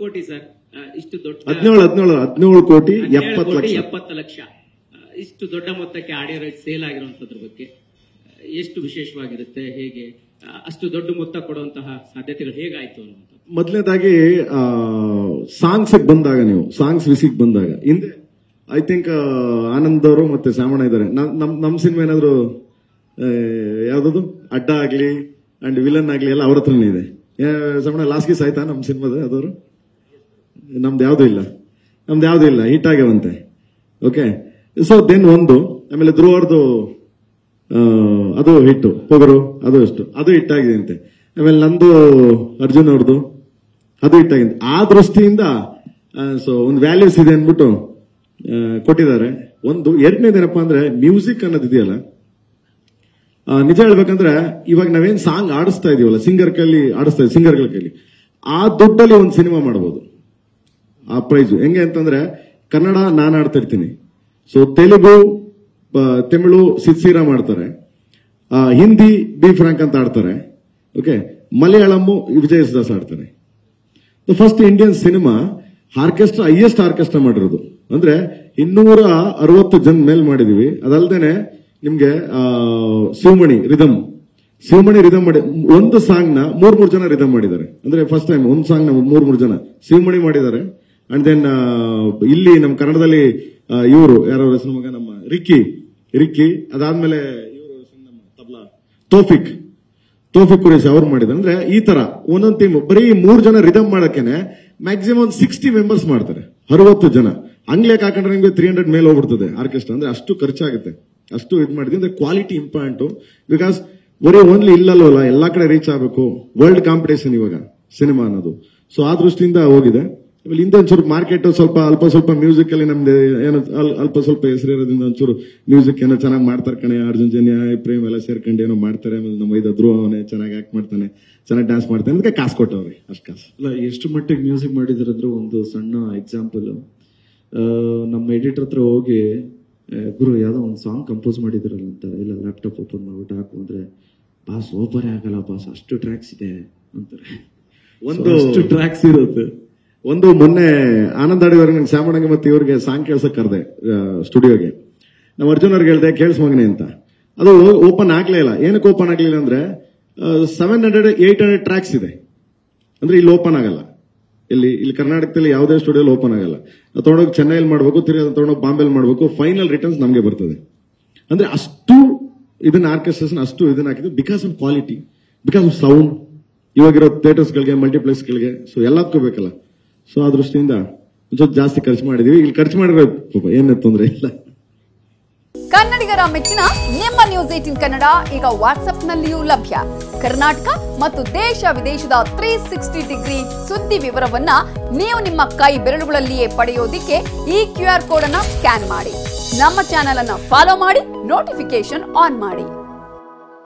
ಕೋಟಿ ಸರ್. ಇಷ್ಟು ದೊಡ್ಡ ಹದಿನೇಳು ಹದಿನೇಳು ಹದಿನೇಳು ಕೋಟಿ ಎಪ್ಪತ್ತು ಲಕ್ಷ. ಎಪ್ಪತ್ತು ಲಕ್ಷ. ಇಷ್ಟು ದೊಡ್ಡ ಮೊತ್ತಕ್ಕೆ ಆಡಿಯೋ ರೈಟ್ ಸೇಲ್ ಆಗಿರುವಂತದ್ರ ಬಗ್ಗೆ ಎಷ್ಟು ವಿಶೇಷವಾಗಿರುತ್ತೆ ಹೇಗೆ ಅಷ್ಟು ದೊಡ್ಡ ಮೊತ್ತ ಕೊಡುವಂತಹ ಸಾಧ್ಯತೆಗಳು ಹೇಗಾಯ್ತು ಅನ್ನುವಂಥ ಮೊದಲನೇದಾಗಿ ಸಾಂಗ್ಸ್ ಬಂದಾಗ ನೀವು ಸಾಂಗ್ಸ್ ವಿಸಿಗ್ ಬಂದಾಗ ಹಿಂದೆ ಐ ಥಿಂಕ್ ಆನಂದ್ ಅವರು ಮತ್ತೆ ಸಾಮಣ್ಣ ಇದ್ದಾರೆ. ನಮ್ ನಮ್- ನಮ್ ಸಿನಿಮಾ ಏನಾದ್ರು ಯಾವ್ದದು? ಅಡ್ಡ ಆಗ್ಲಿ ಅಂಡ್ ವಿಲನ್ ಆಗ್ಲಿ ಎಲ್ಲ ಅವ್ರ ಹತ್ರನೇ ಇದೆ. ಶ್ಯಾಮಣ್ಣ ಸಾಮಣ್ಣ ಲಾಸ್ಟ್ ಗೀಸ್ ಆಯ್ತಾ ನಮ್ ಸಿನಿಮಾದ ಯಾವ್ದಾದ್ರು? ನಮ್ದು ಯಾವುದು ಇಲ್ಲ. ನಮ್ದು ಯಾವುದು ಇಲ್ಲ ಹಿಟ್ ಆಗ್ಯಾವಂತೆ ಓಕೆ ಸೊ ದೆನ್ ಒಂದು, ಆಮೇಲೆ ಧ್ರುವರ್ದು ಅದು ಹಿಟ್ಟು, ಪೊಗರು, ಅದು ಎಷ್ಟು ಅದು ಹಿಟ್ಟಾಗಿದೆ ಅಂತೆ ಆಮೇಲೆ ನಂದು ಅರ್ಜುನ್ ಅವ್ರದ್ದು ಅದು ಹಿಟ್ಟಾಗಿದೆ ಆ ದೃಷ್ಟಿಯಿಂದ ಸೊ ಒಂದು ವ್ಯಾಲ್ಯೂಸ್ ಇದೆ ಅಂದ್ಬಿಟ್ಟು ಕೊಟ್ಟಿದ್ದಾರೆ. ಒಂದು ಎರಡನೇದೇನಪ್ಪ ಅಂದ್ರೆ ಮ್ಯೂಸಿಕ್ ಅನ್ನೋದು ಇದೆಯಲ್ಲ? ನಿಜ ಹೇಳ್ಬೇಕಂದ್ರೆ, ಇವಾಗ ನಾವೇನ್ ಸಾಂಗ್ ಆಡಿಸ್ತಾ ಇದೀವಲ್ಲ ಸಿಂಗರ್ ಕೈಲಿ ಆಡಿಸ್ತಾ ಇದ್ದೀವಿ ಸಿಂಗರ್ಗಳ ಕೈಲಿ ಆ ದುಡ್ಡಲ್ಲಿ ಒಂದು ಸಿನಿಮಾ ಮಾಡಬಹುದು ಆ ಪ್ರೈಸ್ ಹೆಂಗೆ ಅಂತಂದ್ರೆ, ಕನ್ನಡ ನಾನು ಆಡ್ತಾ ಇರ್ತೀನಿ. ಸೊ ತೆಲುಗು ತಮಿಳು ಸಿತ್ಸೀರ ಮಾಡ್ತಾರೆ. ಹಿಂದಿ, ಬಿ ಫ್ರಾಂಕ್ ಅಂತ ಆಡ್ತಾರೆ. ಓಕೆ ಮಲಯಾಳಂ ವಿಜಯ್ ದಾಸ್ ಆಡ್ತಾರೆ first Indian cinema orchestra highest orchestra ಮಾಡಿರೋದು. ಅಂದ್ರೆ, ಇನ್ನೂರ ಅರವತ್ತು ಜನ ಮೇಲ್ ಮಾಡಿದೀವಿ. ಅದಲ್ದೇನೆ ನಿಮ್ಗೆ ಶಿವಮಣಿ ರಿದಮ್ ಶಿವಮಣಿ ರಿದಮ್ ಮಾಡಿ, ಒಂದು ಸಾಂಗ್ನ ಮೂರ್ ಮೂರ್ ಜನ ರಿದಮ್ ಮಾಡಿದ್ದಾರೆ. ಅಂದ್ರೆ ಫಸ್ಟ್ ಟೈಮ್ ಒಂದು ಸಾಂಗ್ನ ಮೂರ್ ಮೂರ್ ಜನ ಶಿವಮಣಿ ಮಾಡಿದ್ದಾರೆ. ಅಂಡ್ ದೆನ್ ಇಲ್ಲಿ ನಮ್ಮ ಕನ್ನಡದಲ್ಲಿ ಇವರು ಯಾರೋ ಹೆಸರು ಮಗ? ನಮ್ಮ ರಿಕ್ಕಿ. ರಿಕ್ಕಿ, ಅದಾದ್ಮೇಲೆ ಇವರು ತಬ್ಲಾ. ತೋಫಿಕ್. ತೋಫಿಕ್ ಕುರೇಶ್ ಅವ್ರು ಮಾಡಿದ್ರು. ಅಂದ್ರೆ ಈ ತರ ಒಂದೊಂದು ಟೀಮ್ ಬರೀ ಮೂರ್ ಜನ ರಿದಮ್ ಮಾಡಕ್ಕೇನೆ ಮ್ಯಾಕ್ಸಿಮಮ್ ಸಿಕ್ಸ್ಟಿ ಮೆಂಬರ್ಸ್ ಮಾಡ್ತಾರೆ. ಅರವತ್ತು ಜನ. ಅಂಗ್ಲೇಕ್ ಹಾಕೊಂಡ್ರೆ ನಿಮಗೆ ತ್ರೀ ಹಂಡ್ರೆಡ್ ಮೇಲೆ ಹೋಗ್ಬಿಡ್ತದೆ ಆರ್ಕೆಸ್ಟ್ರಾ ಅಂದ್ರೆ ಅಷ್ಟು ಖರ್ಚಾಗುತ್ತೆ. ಅಷ್ಟು ಇದು ಮಾಡಿದ್ವಿ ಅಂದ್ರೆ ಕ್ವಾಲಿಟಿ ಇಂಪಾರ್ಟೆಂಟ್ ಬಿಕಾಸ್ ಬರೀ ಓನ್ಲಿ ಇಲ್ಲಲ್ವಲ್ಲ, ಎಲ್ಲಾ ಕಡೆ ರೀಚ್ ಆಗಬೇಕು. ವರ್ಲ್ಡ್ ಕಾಂಪಿಟೇಷನ್ ಇವಾಗ ಸಿನಿಮಾ ಅನ್ನೋದು. ಸೊ ಆ ದೃಷ್ಟಿಯಿಂದ ಹೋಗಿದೆ. ಆಮೇಲೆ ಹಿಂದೆ ಒಂಚೂರು ಮಾರ್ಕೆಟ್ ಸ್ವಲ್ಪ ಅಲ್ಪ ಸ್ವಲ್ಪ ಮ್ಯೂಸಿಕ್ ಅಲ್ಲಿ ನಮ್ದು ಏನೋ ಅಲ್- ಅಲ್ಪ ಸ್ವಲ್ಪ ಹೆಸರಿರೋದ್ರಿಂದ ಒಂಚೂರು ಮ್ಯೂಸಿಕ್ ಏನೋ ಚೆನ್ನಾಗಿ ಮಾಡ್ತಾರೆ ಕಣೆ. ಅರ್ಜುನ್ ಜನ್ಯ ಪ್ರೇಮ್ ಎಲ್ಲ ಸೇರ್ಕೊಂಡು ಏನೋ ಮಾಡ್ತಾರೆ. ಆಮೇಲೆ ನಮ್ಮ ಐದು ಧ್ರುವ ಅವನೇ ಚೆನ್ನಾಗಿ ಆಕ್ಟ್ ಮಾಡ್ತಾನೆ. ಚೆನ್ನಾಗಿ ಡ್ಯಾನ್ಸ್ ಮಾಡ್ತಾನೆ. ಅದಕ್ಕೆ ಕಾಸು ಕೊಟ್ಟವ್ರಿ. ಅಷ್ಟು ಕಾಸು. ಇಲ್ಲ ಎಷ್ಟು ಮಟ್ಟಿಗೆ ಮ್ಯೂಸಿಕ್ ಮಾಡಿದಾರೆ ಒಂದು ಸಣ್ಣ ಎಕ್ಸಾಂಪಲ್ ನಮ್ಮ ಎಡಿಟರ್ ಹತ್ರ ಹೋಗಿ ಗುರು ಯಾವುದೋ ಒಂದು ಸಾಂಗ್ ಕಂಪೋಸ್ ಮಾಡಿದ್ರಲ್ಲ ಅಂತ. ಇಲ್ಲ ಲ್ಯಾಪ್ಟಾಪ್ ಓಪನ್ ಮಾಡ್ಬಿಟ್ಟು ಹಾಕು ಅಂದ್ರೆ ಬಾಸ್ ಓಪನ್ ಆಗಲ್ಲ ಬಾಸ್. ಅಷ್ಟು ಟ್ರ್ಯಾಕ್ಸ್ ಇದೆ ಅಂತಾರೆ. ಒಂದು ಅಷ್ಟು ಟ್ರ್ಯಾಕ್ಸ್ ಇರುತ್ತೆ. ಒಂದು ಮೊನ್ನೆ ಆನಂದ್ ಆಡಿದವ್ರಿಗೆ ನಂಗೆ ಶ್ಯಾಮಣ್ಣಗೆ ಮತ್ತೆ ಇವ್ರಿಗೆ ಸಾಂಗ್ ಕೇಳ್ಸಕ್ ಕರೆದೆ ಸ್ಟುಡಿಯೋಗೆ. ನಾವು ಅರ್ಜುನ್ ಅವ್ರಿಗೆ ಹೇಳ್ದೆ, ಕೇಳ್ಸ್ ಮಗನೆ ಅಂತ. ಅದು ಓಪನ್ ಆಗ್ಲೇ ಇಲ್ಲ. ಏನಕ್ಕೆ ಓಪನ್ ಆಗ್ಲಿಲ್ಲ ಅಂದ್ರೆ seven hundred eight hundred tracks ಇದೆ. ಅಂದ್ರೆ ಇಲ್ಲಿ ಓಪನ್ ಆಗಲ್ಲ. ಇಲ್ಲಿ ಇಲ್ಲಿ ಕರ್ನಾಟಕದಲ್ಲಿ ಯಾವುದೇ ಸ್ಟುಡಿಯೋಲಿ ಓಪನ್ ಆಗಲ್ಲ. ತಗೊಂಡೋಗಿ ಚೆನ್ನೈಲಿ ಮಾಡಬೇಕು, ತಿರ್ಗಿ ಅದನ್ನ ತೊಗೊಂಡೋಗಿ ಬಾಂಬೆಲಿ ಮಾಡಬೇಕು ಫೈನಲ್ ರಿಟರ್ನ್ಸ್ ನಮಗೆ ಬರ್ತದೆ. ಅಂದ್ರೆ ಅಷ್ಟು ಇದನ್ನ ಆರ್ಕೆಸ್ಟ್ರೇಷನ್ ಅಷ್ಟು ಇದನ್ನ ಹಾಕಿದ್ರು because of quality because of sound ಇವಾಗಿರೋ ಥಿಯೇಟರ್ಸ್ಗಳಿಗೆ ಮಲ್ಟಿಪ್ಲೆಕ್ಸ್ಗಳಿಗೆ ಸೊ ಎಲ್ಲದಕ್ಕೂ ಬೇಕಲ್ಲ. ಸೊ ಆ ದೃಷ್ಟಿಯಿಂದ ಒಂಚೂರು ಜಾಸ್ತಿ ಖರ್ಚು ಮಾಡಿದೀವಿ. ಇಲ್ಲಿ ಖರ್ಚು ಮಾಡಿದ್ರೆ ಏನೇ ತೊಂದರೆ ಇಲ್ಲ. ಕನ್ನಡಿಗರ ಮೆಚ್ಚಿನ ನಿಮ್ಮ ನ್ಯೂಸ್ ಏಟಿನ್ ಕನ್ನಡ ಈಗ ವಾಟ್ಸ್ಆಪ್ನಲ್ಲಿಯೂ ಲಭ್ಯ. ಕರ್ನಾಟಕ ಮತ್ತು ದೇಶ ವಿದೇಶದ ತ್ರೀ ಸಿಕ್ಸ್ಟಿ ಡಿಗ್ರಿ ಸುದ್ದಿ ವಿವರವನ್ನ ನೀವು ನಿಮ್ಮ ಕೈ ಬೆರಳುಗಳಲ್ಲಿಯೇ ಪಡೆಯೋದಿಕ್ಕೆ ಈ ಕ್ಯೂ ಆರ್ ಕೋಡ್ ಅನ್ನ ಸ್ಕ್ಯಾನ್ ಮಾಡಿ. ನಮ್ಮ ಚಾನೆಲ್ ಅನ್ನ ಫಾಲೋ ಮಾಡಿ ನೋಟಿಫಿಕೇಶನ್ ಆನ್ ಮಾಡಿ.